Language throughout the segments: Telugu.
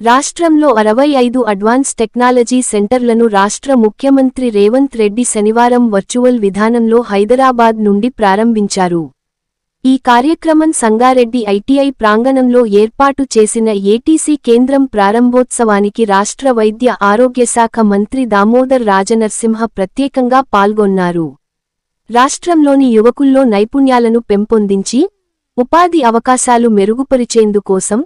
రాష్ట్రంలో అరవై ఐదు అడ్వాన్స్ టెక్నాలజీ సెంటర్లను రాష్ట్ర ముఖ్యమంత్రి రేవంత్ రెడ్డి శనివారం వర్చువల్ విధానంలో హైదరాబాద్ నుండి ప్రారంభించారు. ఈ కార్యక్రమం సంగారెడ్డి ఐటీఐ ప్రాంగణంలో ఏర్పాటు చేసిన ఏటీసీ కేంద్రం ప్రారంభోత్సవానికి రాష్ట్ర వైద్య ఆరోగ్యశాఖ మంత్రి దామోదర్ రాజనర్సింహ ప్రత్యేకంగా పాల్గొన్నారు. రాష్ట్రంలోని యువకుల్లో నైపుణ్యాలను పెంపొందించి ఉపాధి అవకాశాలు మెరుగుపరిచేందుకోసం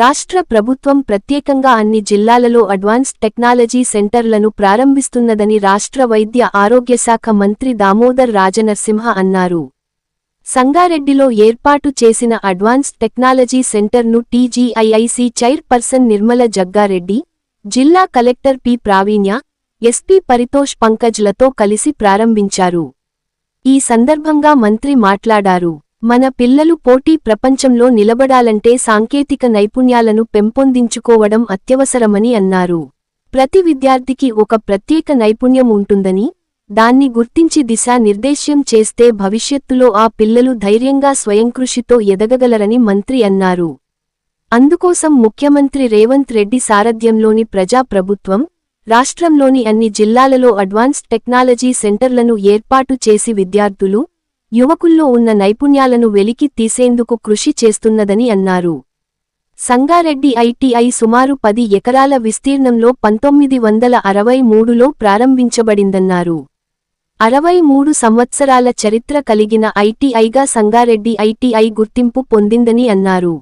రాష్ట్ర ప్రభుత్వం ప్రత్యేకంగా అన్ని జిల్లాలలో అడ్వాన్స్డ్ టెక్నాలజీ సెంటర్లను ప్రారంభిస్తున్నదని రాష్ట్ర వైద్య ఆరోగ్యశాఖ మంత్రి దామోదర్ రాజనరసింహ అన్నారు. సంగారెడ్డిలో ఏర్పాటు చేసిన అడ్వాన్స్డ్ టెక్నాలజీ సెంటర్ను టీజీఐఐసి చైర్పర్సన్ నిర్మల జగ్గారెడ్డి జిల్లా collector P Pravinya SP Paritosh పంకజ్లతో కలిసి ప్రారంభించారు. ఈ సందర్భంగా మంత్రి మాట్లాడారు. మన పిల్లలు పోటీ ప్రపంచంలో నిలబడాలంటే సాంకేతిక నైపుణ్యాలను పెంపొందించుకోవడం అత్యవసరమని అన్నారు. ప్రతి విద్యార్థికి ఒక ప్రత్యేక నైపుణ్యం ఉంటుందని దాన్ని గుర్తించి దిశానిర్దేశ్యం చేస్తే భవిష్యత్తులో ఆ పిల్లలు ధైర్యంగా స్వయంకృషితో ఎదగగలరని మంత్రి అన్నారు. అందుకోసం ముఖ్యమంత్రి రేవంత్ రెడ్డి సారథ్యంలోని ప్రజాప్రభుత్వం రాష్ట్రంలోని అన్ని జిల్లాలలో అడ్వాన్స్డ్ టెక్నాలజీ సెంటర్లను ఏర్పాటు చేసి విద్యార్థులు యువకుల్లో ఉన్న నైపుణ్యాలను వెలికి తీసేందుకు కృషి చేస్తున్నదని అన్నారు. సంగారెడ్డి ఐటీఐ సుమారు పది ఎకరాల విస్తీర్ణంలో పంతొమ్మిది వందల అరవై మూడులో ప్రారంభించబడిందన్నారు. అరవై మూడు సంవత్సరాల చరిత్ర కలిగిన ఐటీఐగా సంగారెడ్డి ఐటీఐ గుర్తింపు పొందిందని అన్నారు.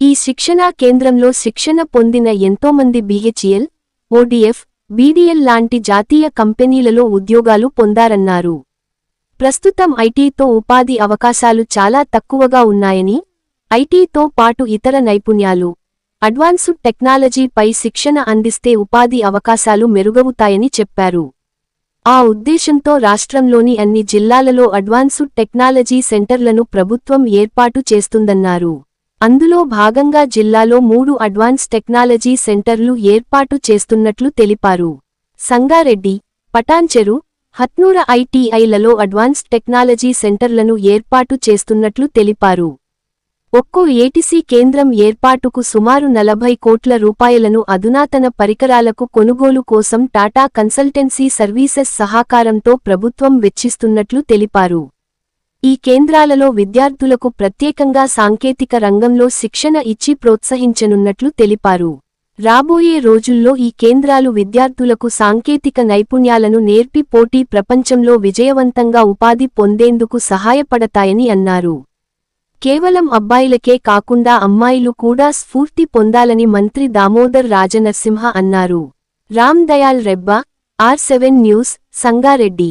ఈ శిక్షణా కేంద్రంలో శిక్షణ పొందిన ఎంతోమంది బీహెచ్ఎల్ ఓడిఎఫ్ బీడీఎల్ లాంటి జాతీయ కంపెనీలలో ఉద్యోగాలు పొందారన్నారు. ప్రస్తుతం ఐటీతో ఉపాధి అవకాశాలు చాలా తక్కువగా ఉన్నాయని ఐటీతో పాటు ఇతర నైపుణ్యాలు అడ్వాన్స్డ్ టెక్నాలజీపై శిక్షణ అందిస్తే ఉపాధి అవకాశాలు మెరుగవుతాయని చెప్పారు. ఆ ఉద్దేశంతో రాష్ట్రంలోని అన్ని జిల్లాలలో అడ్వాన్స్డ్ టెక్నాలజీ సెంటర్లను ప్రభుత్వం ఏర్పాటు చేస్తుందన్నారు. అందులో భాగంగా జిల్లాలో మూడు అడ్వాన్స్ టెక్నాలజీ సెంటర్లు ఏర్పాటు చేస్తున్నట్లు తెలిపారు. సంగారెడ్డి పటాన్చెరు హత్నూర ఐటీఐలలో అడ్వాన్స్ టెక్నాలజీ సెంటర్లను ఏర్పాటు చేస్తున్నట్లు తెలిపారు. ఒక్కో ఏటీసీ కేంద్రం ఏర్పాటుకు సుమారు నలభై కోట్ల రూపాయలను అధునాతన పరికరాలకు కొనుగోలు కోసం టాటా కన్సల్టెన్సీ సర్వీసెస్ సహకారంతో ప్రభుత్వం వెచ్చిస్తున్నట్లు తెలిపారు. ఈ కేంద్రాలలో విద్యార్థులకు ప్రత్యేకంగా సాంకేతిక రంగంలో శిక్షణ ఇచ్చి ప్రోత్సహించనున్నట్లు తెలిపారు. రాబోయే రోజుల్లో ఈ కేంద్రాలు విద్యార్థులకు సాంకేతిక నైపుణ్యాలను నేర్పి పోటీ ప్రపంచంలో విజయవంతంగా ఉపాధి పొందేందుకు సహాయపడతాయని అన్నారు. కేవలం అబ్బాయిలకే కాకుండా అమ్మాయిలు కూడా స్ఫూర్తి పొందాలని మంత్రి దామోదర్ రాజనరసింహ అన్నారు. Ram Dayal Rebba R seven news Sangareddy.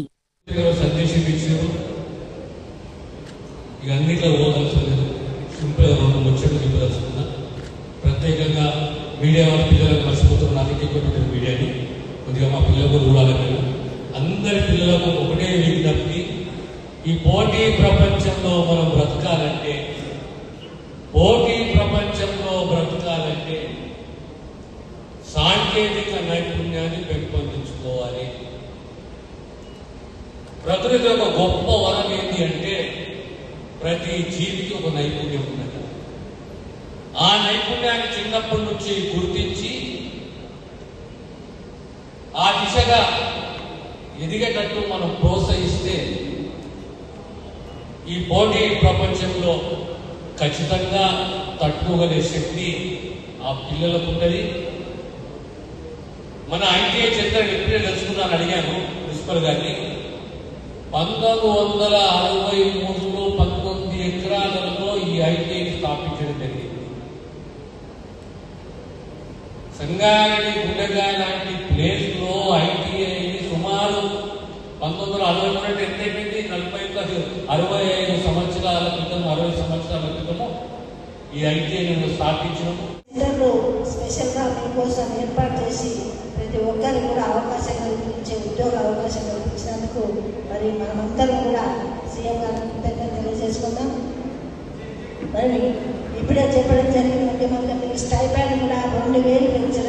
Media వాళ్ళ పిల్లలకు మర్చిపోతున్న అందుకే కొట్టిన మీడియాని కొద్దిగా మా పిల్లలకు చూడాలి అందరి పిల్లలకు ఒకటే విజ్ఞప్తి ఈ పోటీ ప్రపంచంలో మనం బ్రతకాలంటే పోటీ ప్రపంచంలో బ్రతకాలంటే సాంకేతిక నైపుణ్యాన్ని పెంపొందించుకోవాలి. ప్రకృతి ఒక గొప్ప వరం ఏంటి అంటే ప్రతి జీవికి ఒక నైపుణ్యం ఉన్నది. ఆ నైపుణ్యాన్ని చిన్నప్పటి నుంచి గుర్తించి ఆ దిశగా ఎదిగేటట్టు మనం ప్రోత్సహిస్తే ఈ పోటీ ప్రపంచంలో ఖచ్చితంగా తట్టుకోగలే శక్తి ఆ పిల్లలకు ఉంటుంది. మన ఐటీఐ చరిత్ర ఎప్పుడే తెలుసుకున్నాను అడిగాను ప్రిన్సిపల్ గారిని. పంతొమ్మిది వందల అరవై మూడులో పంతొమ్మిది ఎకరాలలో ఈ ఐటీఐని స్థాపించడం జరిగింది. సంగారెడ్డి గుండెగా లాంటి ప్లేస్లో ఐటీఐని సుమారు పంతొమ్మిది వందల అరవై ఒకటి ఎంత అయిపోయింది. నలభై అరవై ఐదు సంవత్సరాల క్రితం అరవై సంవత్సరాల క్రితము ఈ ఐటీఐని స్థాపించడం సెంటర్లు స్పెషల్గా మీకోసం ఏర్పాటు చేసి ప్రతి ఒక్కరికి కూడా అవకాశం కల్పించే ఉద్యోగ అవకాశం కల్పించినందుకు మరి మనమందరం కూడా సీఎం గారికి కృతజ్ఞత తెలియజేసుకుందాం. మరి ఇప్పుడే చెప్పడం జరిగింది. ముఖ్యమంత్రి స్టైపాండ్ కూడా. రెండు వేలు పెంచారు.